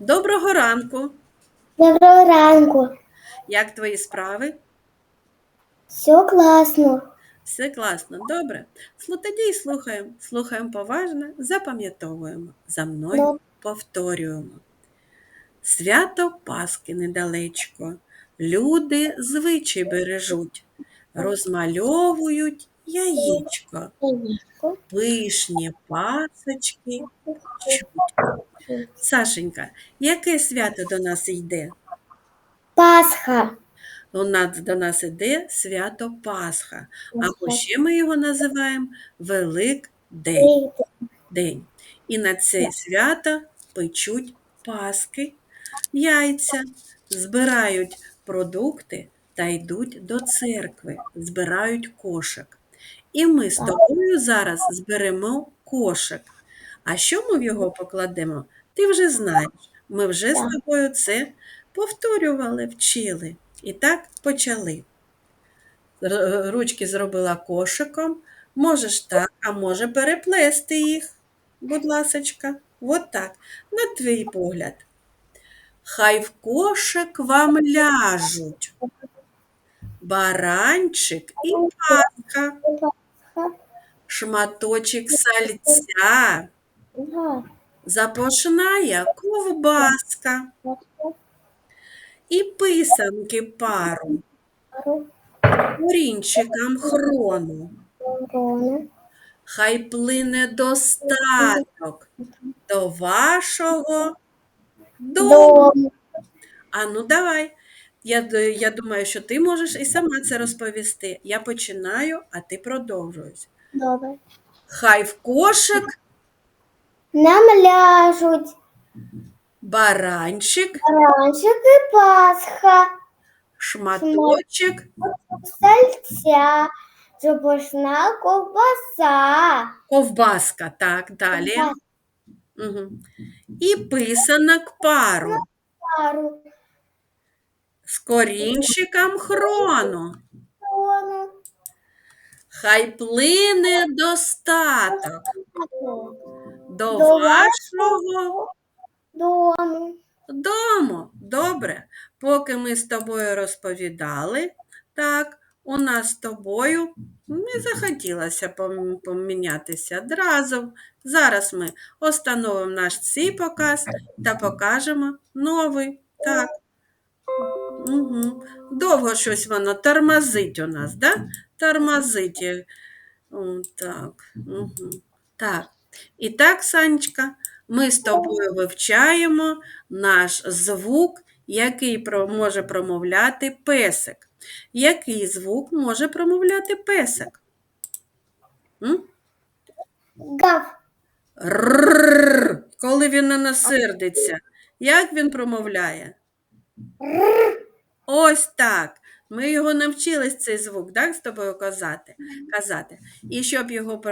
Доброго ранку! Доброго ранку. Як твої справи? Все класно. Все класно, добре. Тоді слухаємо. Слухаємо поважно, запам'ятовуємо. За мною Добре. повторюємо. Свято Пасхи недалечко. Люди звичай бережуть, розмальовують яєчко, пишні пасочки. Сашенька, яке свято до нас йде? Пасха. У нас до нас іде свято Пасха, або ще ми його називаємо Великдень. День. І на це свято печуть паски, яйця, збирають продукти та йдуть до церкви, збирають кошик. І ми з тобою зараз зберемо кошик. А що ми в його покладемо? Ти вже знаєш. Ми вже з тобою це повторювали, вчили. І так почали. Ручки зробила кошиком. Можеш так, а може переплести їх. Будь ласочка, от так, на твій погляд. Хай в кошик вам ляжуть. Баранчик і паска. Шматочок сальця, Да. ковбаска і писанки пару, корінчикам хрону. Хай плине достаток до вашого дому. Дом. А ну давай. Я, я думаю, що ти можеш і сама це розповісти. Я починаю, а ти продовжуєш. Добре. Хай в кошик Нам ляжуть баранчик, баранчик і Пасха. шматочок, Сальця. Запашна ковбаса. ковбаска. Так, далі. Угу. І писанок пару Пару. з корінчиком хрону. Корона. Хай плине достаток до вашого Дому. дому. Добре. Поки ми з тобою розповідали, так, у нас з тобою не захотілося помінятися одразу. Зараз ми остановимо наш цей показ та покажемо новий. Так. Угу. Довго щось воно тормозить у нас, да? Тормозить. е, так. Угу. Так. І так, Санечка, ми з тобою вивчаємо наш звук, який може промовляти песик. Який звук може промовляти песик? М? Гав. Рррр, коли він на нас сердиться. Як він промовляє? Ось так. Ми його навчились цей звук, так, з тобою казати. казати. І щоб його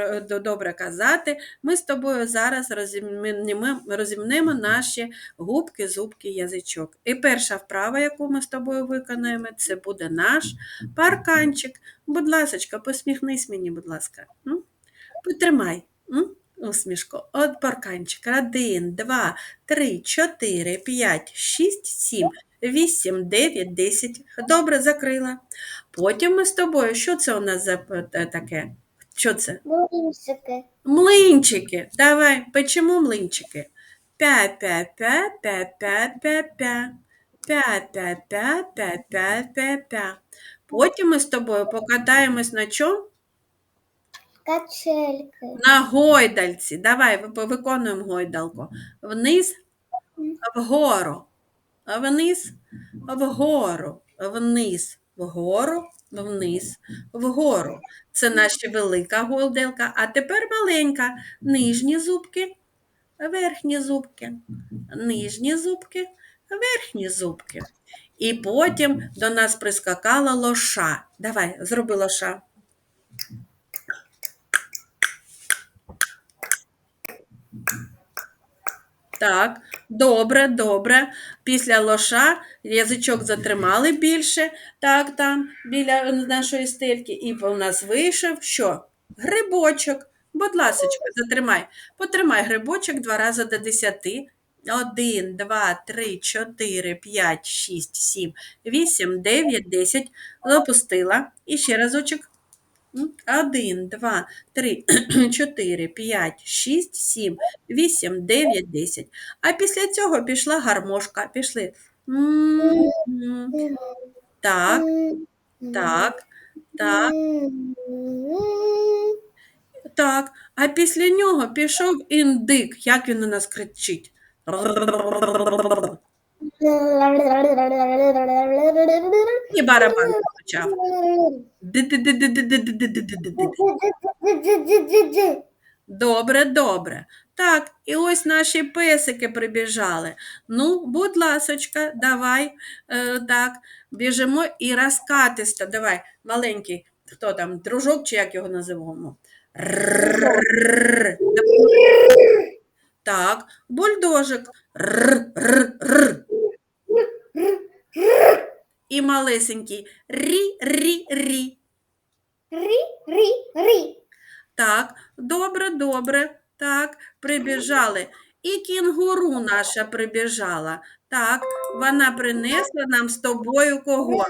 добре казати, ми з тобою зараз розімнемо, розімнемо наші губки, зубки, язичок. І перша вправа, яку ми з тобою виконаємо, це буде наш парканчик. Будь ласочка, посміхнись мені, будь ласка. Потримай. Усмішку. От парканчик. Один, два, три, чотири, п'ять, шість, сім, вісім, дев'ять, десять. Добре, закрила. Потім ми з тобою. Що це у нас за е, таке? Що це? Блинчики. Млинчики. Давай, печемо млинчики. Пя-пя-пя-пя-пя-пя-пя. Пя-пя-пя-пя-пя-пя-пя. Потім ми з тобою покатаємось на чому? Качельки. На гойдальці. Давай виконуємо гойдалку. Вниз, вгору. Вниз, вгору, вниз, вгору, вниз, вгору. Це наша велика гойдалка. А тепер маленька. Нижні зубки, верхні зубки, нижні зубки, верхні зубки. І потім до нас прискакала лоша. Давай, зроби лоша. Так, добре, добре. Після лоша язичок затримали більше, так, там, біля нашої стельки, і у нас вийшов що? Грибочок. Будь ласочка, затримай. Потримай грибочок два рази до десяти. Один, два, три, чотири, п'ять, шість, сім, вісім, дев'ять, десять. Опустила. І ще разочок. М, Один, два, три, чотири, п'ять, шість, сім, вісім, дев'ять, десять. А після цього пішла гармошка. Пішли. Так, так, так. Так, а після нього пішов індик. Як він у нас кричить? І барабан почав. Добре, добре. Так, і ось наші песики прибіжали. Ну, будь ласочка, давай е, так, біжимо і розкатисто. Давай, маленький, хто там, дружок чи як його називаємо? Так, бульдожик. Р -р -р -р. І малесенький. Рі-рі-рі. Так, добре, добре. Так, прибіжали. І кінгуру наша прибіжала. Так, вона принесла нам з тобою кого?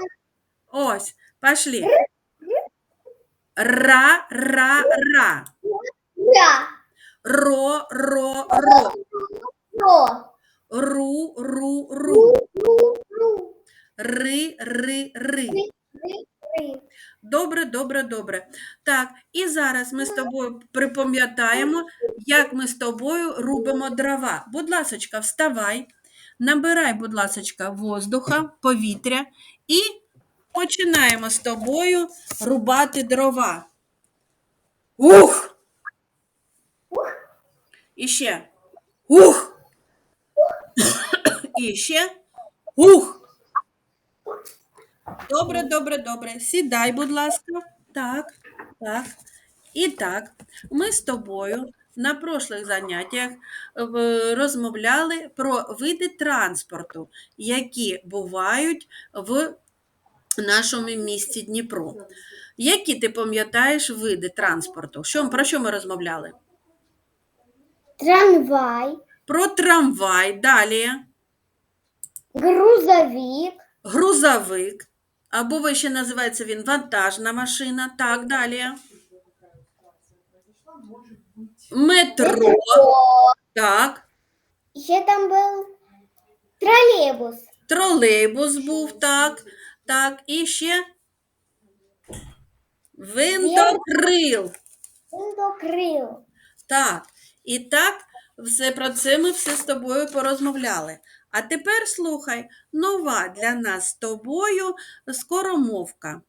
Ось, пошли. Ра, ра, ра. Ри, ри, ри. Добре, добре, добре. Так, і зараз ми з тобою припам'ятаємо, як ми з тобою рубимо дрова. Будь ласочка, вставай, набирай, будь ласочка, воздуха, повітря і починаємо з тобою рубати дрова. Ух! І ще. Ух! І ще. Ух! Добре, добре, добре. Сідай, будь ласка. Так, так. І так, ми з тобою на прошлих заняттях е, розмовляли про види транспорту, які бувають в нашому місті Дніпро. Які ти пам'ятаєш види транспорту? Що, про що ми розмовляли? Трамвай, Про трамвай, далі, грузовик, грузовик, або ви ще називається він вантажна машина. Так, далі. Метро, так. Ще там був тролейбус, Тролейбус був, так, так, і ще винтокрил. індокрил, Так, і так, все про це ми все з тобою порозмовляли. А тепер слухай, нова для нас з тобою скоромовка.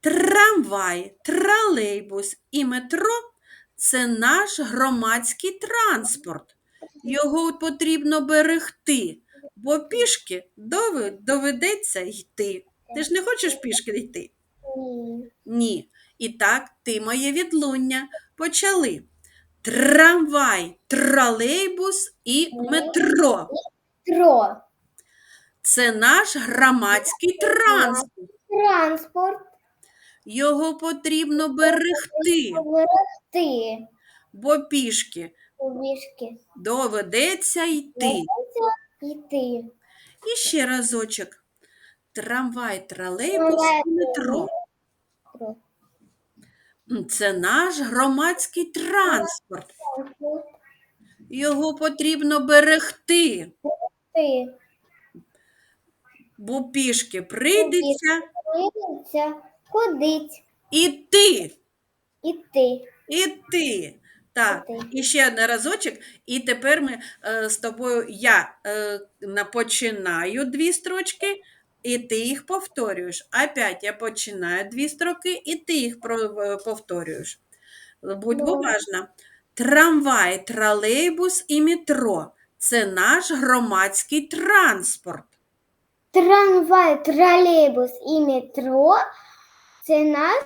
Трамвай, тролейбус і метро це наш громадський транспорт. Його потрібно берегти, бо пішки доведеться йти. Ти ж не хочеш пішки йти? Ні. Ні. І так, ти моє відлуння. Почали. Трамвай, тролейбус і метро. Тро. Це наш громадський транспорт. Транспорт. Його потрібно берегти, Вирости. бо пішки Убіжки. доведеться йти. Іти. І ще разочок. Трамвай, тролейбус і метро. Це наш громадський транспорт. Його потрібно берегти. Ти. бо пішки прийдеться Дивиться. Ходить. іти, Іти. іти. Так, Іти. і ще один разочок, і тепер ми е, з тобою, я е, на- починаю дві строчки, і ти їх повторюєш. Опять я починаю дві строки, і ти їх про- е, повторюєш. Будь Добре. уважна. Трамвай, тролейбус і метро це наш громадський транспорт. Трамвай, тролейбус і метро це наш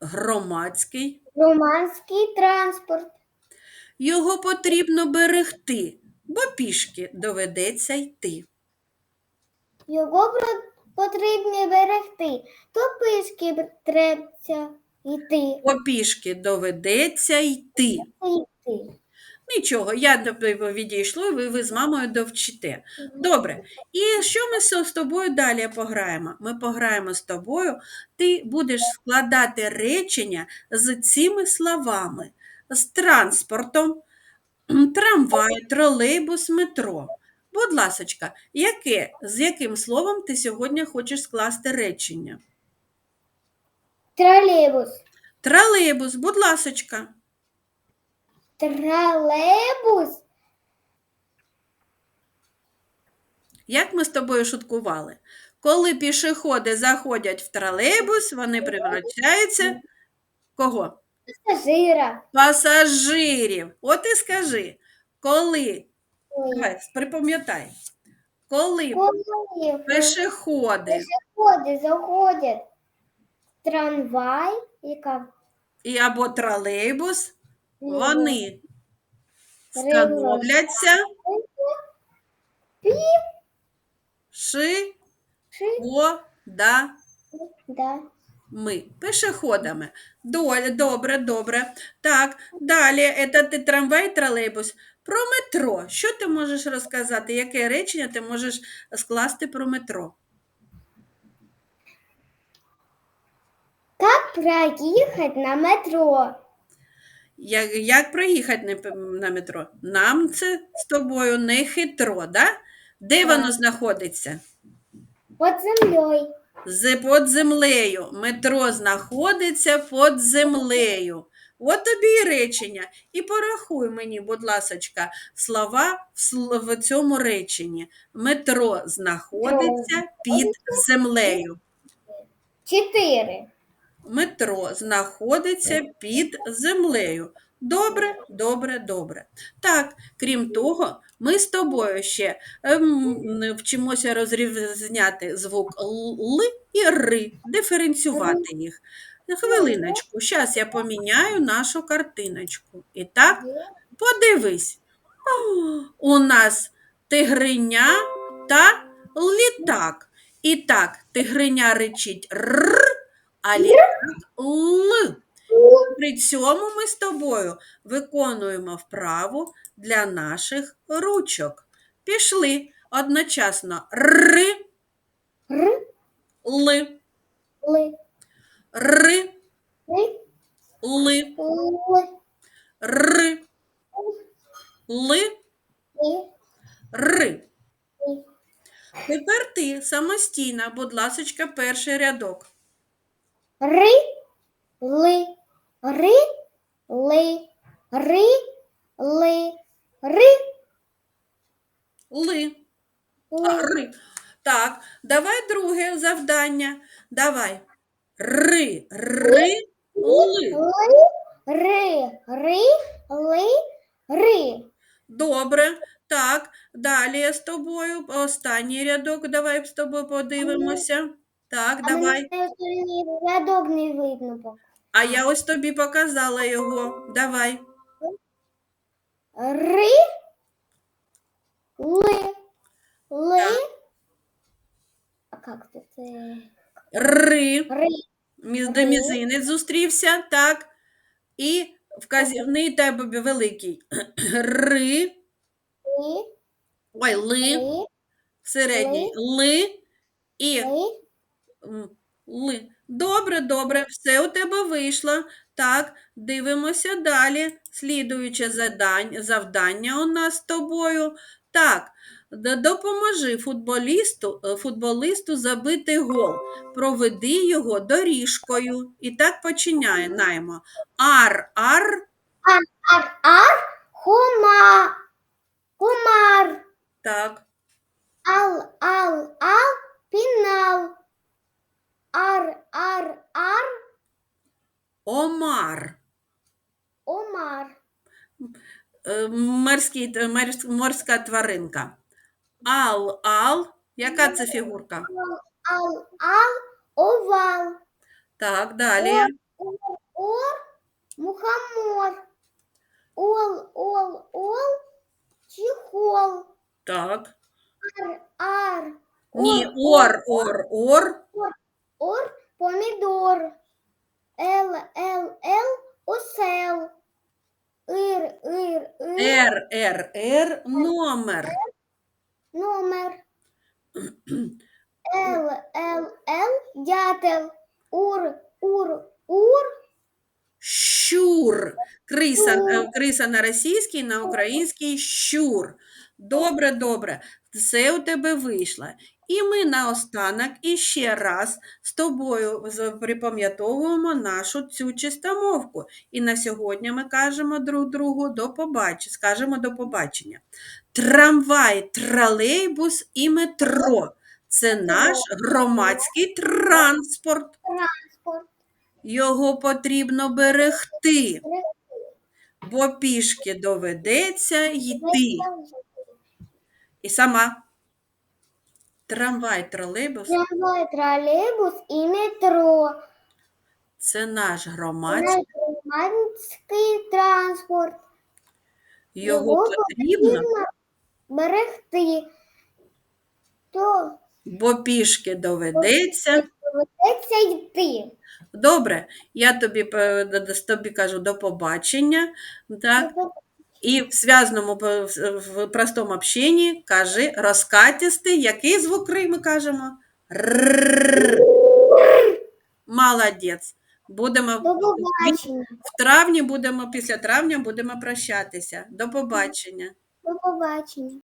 Громадський громадський транспорт. Його потрібно берегти, бо пішки доведеться йти. Його про- потрібно берегти. То пишки треться. Іти. Попішки доведеться йти. Іти. Нічого, я відійшлю, і ви, ви з мамою довчите. Добре. І що ми з тобою далі пограємо? Ми пограємо з тобою, ти будеш складати речення з цими словами: з транспортом, трамвай, тролейбус, метро. Будь ласочка, яке, з яким словом ти сьогодні хочеш скласти речення? Тролейбус. Тролейбус, будь ласочка. Тролейбус. Як ми з тобою шуткували? Коли пішоходи заходять в тролейбус, вони превращаються кого? Пасажира. Пасажирів. От і скажи, коли, давай, припам'ятай, коли Коли пішоходи пешеходи заходять в трамвай, яка і або тролейбус, вони становляться ши. Ми пешеходами. Добре, добре. Так, далі, це трамвай, тролейбус. Про метро. Що ти можеш розказати? Яке речення ти можеш скласти про метро? Как проехать на метро? Як, як проїхати на метро? Нам це з тобою не хитро, да? Де воно знаходиться? Под землей. З під землею. Метро знаходиться під землею. От тобі і речення. І порахуй мені, будь ласочка, слова в, в цьому реченні. Метро знаходиться під землею. Четыре. Метро знаходиться під землею. Добре, добре, добре. Так, крім того, ми з тобою ще ем, вчимося розрізняти звук Л і Ри, диференціювати їх. Хвилиночку, зараз я поміняю нашу картиночку. І так, подивись. У нас тигриня та літак. І так, тигриня речить р, а літак л. При цьому ми з тобою виконуємо вправу для наших ручок. Пішли одночасно р, Р. л, Лы. р, Лы. л, Лы. р, л, Лы. р. Лы. Тепер ти самостійно, будь ласочка, перший рядок. Ры. Лы. Ры. Лы. Ры. Лы. Ры. Ли. А, Лы. ри. Так, давай друге завдання. Давай. Ри, ри, ли. Лы. Ры. Ры. Лы. Ры. Добре. Так, далі з тобою. Останній рядок. Давай з тобою подивимося. Так, давай. тобі показала його. Давай. Ри. Лы. Лы. А как это? Ри. Ры. Міз Ри. до мізинець зустрівся. Так. І вказівний тебе великий. Ри. Лы. Ой, ли. Лы. Середній. Ли. І Лы. М, Ли. Добре, добре, все у тебе вийшло. Так, дивимося далі. Слідуюче завдання у нас з тобою. Так, допоможи футболісту, е, футболисту забити гол. Проведи його доріжкою. І так починаємо. Ар, ар. Ар. Ар. ар, Хума. Кумар. Так, Ал. Ал. Ал. Пинал. Ар. Ар. Ар. омар. Омар. Е, Морський, т- морсь- морська тваринка. Ал, ал. Яка це фігурка? Ал. Ал. Овал. Так, далі. Ор. Ор. Мухомор. Ол. Ол. Ол. Чехол. Так. Ар. Ар. Ні, Ор. ор, ор, ор. Ор. Помидор. Л, Л, Л, осел. Ир, ир, ир, Р, Р, Р, номер. номер. Л, Л, Л, дятел. Ур, ур, ур, Щур. Криса, е, криса на російській, на українській щур. Добре, добре. Все у тебе вийшло. І ми наостанок іще раз з тобою припам'ятовуємо нашу цю чистомовку. І на сьогодні ми кажемо друг другу до побачення. Скажемо до побачення. Трамвай, тролейбус і метро. Це наш громадський транспорт. Його потрібно берегти, бо пішки доведеться йти. І сама. Трамвай, тролейбус Трамвай, тролейбус і метро. це наш громадський. громадський транспорт. Його потрібно, берегти. То бо пішки доведеться. доведеться йти. Добре, я тобі, е, тобі кажу до побачення. Так? І в зв'язному в простому общенні кажи розкатістий. Який звук ри ми кажемо? Рррр. Молодець. Будемо До побачення. в травні будемо, після травня будемо прощатися. До побачення. До побачення.